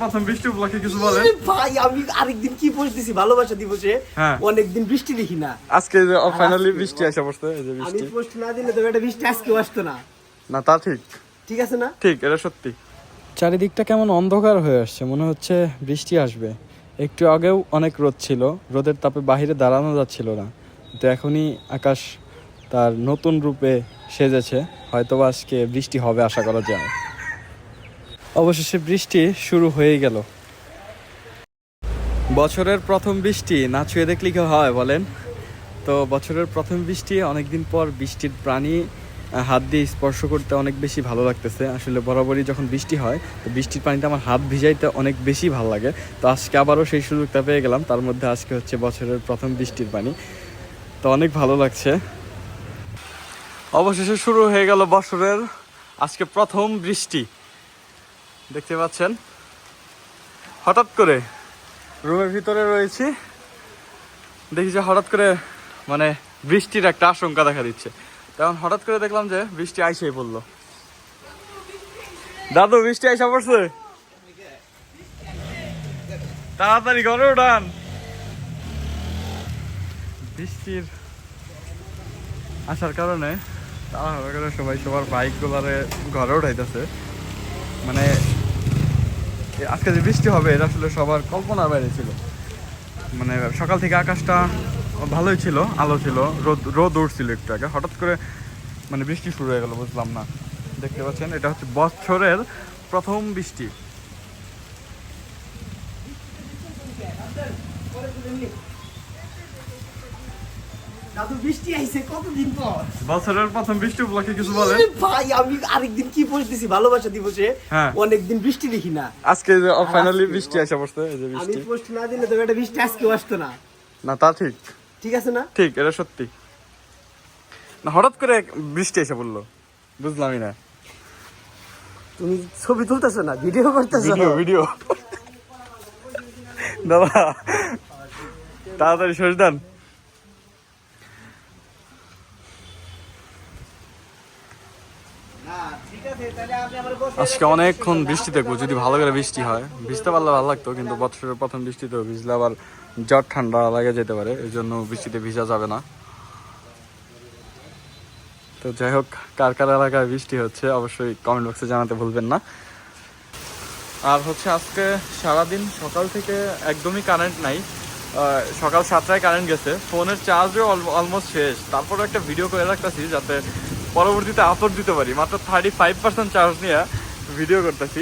প্রথম বৃষ্টি উপলক্ষে কিছু বলেন ভাই আমি আরেকদিন কি পোস্ট দিছি? ভালোবাসা দিবসে। হ্যাঁ। অনেকদিন বৃষ্টি দেখি না। আজকে ফাইনালি বৃষ্টি আসা পড়ছে এই যে আমি পোস্ট না দিলে তবে একটা বৃষ্টি আজকেও আসতো না। না তা ঠিক। ঠিক আছে না? ঠিক এটা সত্যি। চারিদিকটা কেমন অন্ধকার হয়ে আসছে মনে হচ্ছে বৃষ্টি আসবে। একটু আগেও অনেক রোদ ছিল রোদের তাপে বাইরে দাঁড়ানো যাচ্ছিল না। তো এখনই আকাশ তার নতুন রূপে সেজেছে হয়তোবা আজকে বৃষ্টি হবে আশা করা যায়। অবশেষে বৃষ্টি শুরু হয়ে গেল। বছরের প্রথম বৃষ্টি, না ছুঁয়ে দেখলে কি হয় বলেন? তো বছরের প্রথম বৃষ্টি, অনেকদিন পর বৃষ্টির প্রাণী হাত দিয়ে স্পর্শ করতে অনেক বেশি ভালো লাগতেছে। আসলে বরাবরই যখন বৃষ্টি হয়, তো বৃষ্টির পানিতে আমার হাত ভিজাইতে অনেক বেশি ভালো লাগে। তো আজকে আবারও সেই সুযোগটা পেয়ে গেলাম। তার মধ্যে আজকে হচ্ছে বছরের প্রথম বৃষ্টির পানি। তো অনেক ভালো লাগছে। অবশেষে শুরু হয়ে গেল বছরের আজকে প্রথম বৃষ্টি। দেখতে পাচ্ছেন। হঠাৎ করে রুমের ভিতরে রয়েছি। দেখি যে হঠাৎ করে মানে বৃষ্টির একটা আশঙ্কা দেখা দিচ্ছে। তখন হঠাৎ করে দেখলাম যে বৃষ্টি আইসেই পড়ল। দাদু, বৃষ্টি আইসা পড়ছে? তাড়াতাড়ি ঘরে উঠান। বৃষ্টির আসার কারণে তাড়াহুড়ো করে সবাই সবার বাইক গুলারে ঘরে উঠাইতেছে। মানে আজকে যে বৃষ্টি হবে, এটা আসলে সবার কল্পনার বাইরে ছিল। মানে সকাল থেকে আকাশটা ভালোই ছিল, আলো ছিল, রোদ রোদ উঠছিল একটু আগে। হঠাৎ করে মানে বৃষ্টি শুরু হয়ে গেল, বুঝলাম না। দেখতে পাচ্ছেন, এটা হচ্ছে বছরের প্রথম বৃষ্টি। দাদু বৃষ্টি আইছে কতদিন পর? বছরের প্রথম বৃষ্টি উপলক্ষে কিছু বলেন ভাই আমি আরেকদিন কি পোস্ট দিছি ভালোবাসা দিবসে হ্যাঁ। অনেকদিন বৃষ্টি দেখি না। আজকে ফাইনালি বৃষ্টি আসা পড়ছে এই যে আমি পোস্ট না দিলে একটা বৃষ্টি আজকেও আসতো না। না তা ঠিক। ঠিক আছে না? ঠিক এটা সত্যি। না হঠাৎ করে বৃষ্টি এসে পড়ল। বুঝলামই না। তুমি ছবি তুলতেছো না? ভিডিও করতেছো ভিডিও ভিডিও। দাদা তাড়াতাড়ি শেষ দেন। আজকে অনেকক্ষণ বৃষ্টি দেখব, যদি ভালো করে বৃষ্টি হয়। ভিজতে পারলে ভালো লাগতো, কিন্তু বছরের প্রথম বৃষ্টিতে ভিজলে আবার জ্বর ঠান্ডা লাগে যেতে পারে এই জন্য বৃষ্টিতে ভিজা যাবে না। তো যাই হোক, কার কার এলাকায় বৃষ্টি হচ্ছে অবশ্যই কমেন্ট বক্সে জানাতে ভুলবেন না। আর হচ্ছে আজকে সারাদিন সকাল থেকে একদমই কারেন্ট নাই। সকাল সাতটায় কারেন্ট গেছে, ফোনের চার্জও অলমোস্ট শেষ। তারপরে একটা ভিডিও করে রাখতেছি যাতে পরবর্তীতে আপলোড দিতে পারি। মাত্র থার্টি ফাইভ পার্সেন্ট চার্জ নিয়ে ভিডিও করতেছি।